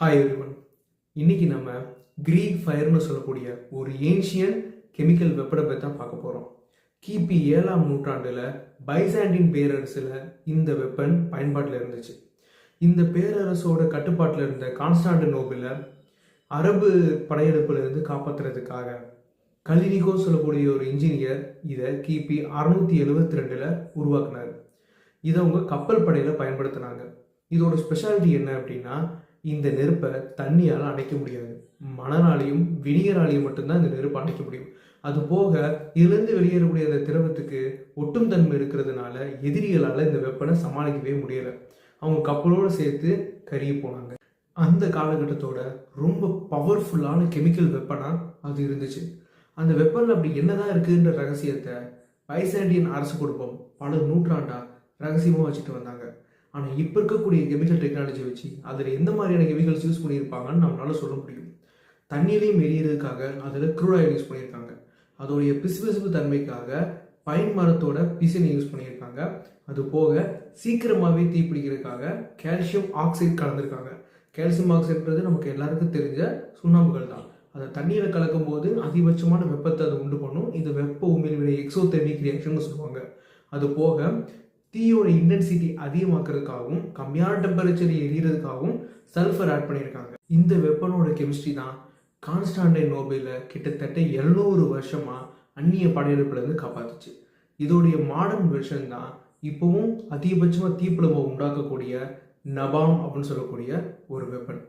Hi everyone இன்னைக்கு நம்ம Greek ஃபயர்னு சொல்லக்கூடிய ஒரு ஏன்ஷியன் கெமிக்கல் வெப்பனை பற்றி தான் பார்க்க போகிறோம் கிபி ஏழாம் நூற்றாண்டில் பைசாண்டின் பேரரசில் இந்த வெப்பன் பயன்பாட்டில் இருந்துச்சு. இந்த பேரரசோட கட்டுப்பாட்டில் இருந்த கான்ஸ்டாண்டினோபிளை அரபு படையெடுப்பிலிருந்து காப்பாற்றுறதுக்காக கலினிகோ சொல்லக்கூடிய ஒரு இன்ஜினியர் இதை கிபி அறுநூத்தி எழுபத்தி ரெண்டில் உருவாக்குனார். இதை அவங்க கப்பல் படையில் பயன்படுத்தினாங்க. இதோட ஸ்பெஷாலிட்டி என்ன அப்படின்னா இந்த நெருப்பை தண்ணியால் அணைக்க முடியாது. மணலாலையும் வினிகராலையும் மட்டும்தான் இந்த நெருப்பை அணைக்க முடியும். அது போக இதுலேருந்து வெளியேறக்கூடிய அந்த திரவத்துக்கு ஒட்டும் தன்மை இருக்கிறதுனால எதிரிகளால் இந்த வெப்பனை சமாளிக்கவே முடியலை. அவங்க கப்பலோடு சேர்த்து கருகி போனாங்க. அந்த காலகட்டத்தோட ரொம்ப பவர்ஃபுல்லான கெமிக்கல் வெப்பனாக அது இருந்துச்சு. அந்த வெப்பனில் அப்படி என்னதான் இருக்குன்ற ரகசியத்தை பைசாண்டியன் அரசு குடும்பம் பல நூற்றாண்டாக ரகசியமாக வச்சுட்டு வந்தாங்க. ஆனால் இப்போ இருக்கக்கூடிய கெமிக்கல் டெக்னாலஜி வச்சு அதில் எந்த மாதிரியான கெமிக்கல்ஸ் யூஸ் பண்ணியிருப்பாங்கன்னு நம்மளால சொல்ல முடியும். தண்ணியிலையும் வெளியேறதுக்காக அதில் க்ரூட் யூஸ் பண்ணியிருக்காங்க. அதோடைய பிசுபிசுப்பு தன்மைக்காக பைன் மரத்தோட பிசினை யூஸ் பண்ணியிருக்காங்க. அது போக சீக்கிரமாகவே தீப்பிடிக்கிறதுக்காக கால்சியம் ஆக்சைடு கலந்துருக்காங்க. கால்சியம் ஆக்சைடுன்றது நமக்கு எல்லாருக்கும் தெரிஞ்ச சுண்ணாம்புகள் தான். அதை தண்ணியில் கலக்கும் போது அதிகபட்சமான வெப்பத்தை அது உண்டு பண்ணும். இது வெப்ப உமிழ்வினை எக்ஸோதெர்மிக் ரியாக்ஷன் சொல்லுவாங்க. அது போக தீயோட இன்டென்சிட்டி அதிகமாக்குறதுக்காகவும் கம்மியான டெம்பரேச்சர் எரியறதுக்காகவும் சல்ஃபர் ஆட் பண்ணியிருக்காங்க. இந்த வெப்பனோட கெமிஸ்ட்ரி தான் கான்ஸ்டாண்டைன் நோபேல கிட்டத்தட்ட எழுநூறு வருஷமாக அந்நிய படையெடுப்புலேருந்து காப்பாத்துச்சு. இதோடைய மாடர்ன் வெர்ஷன் தான் இப்போவும் அதிகபட்சமாக தீப்பிழம்பை உண்டாக்கக்கூடிய நபாம் அப்படின்னு சொல்லக்கூடிய ஒரு வெப்பன்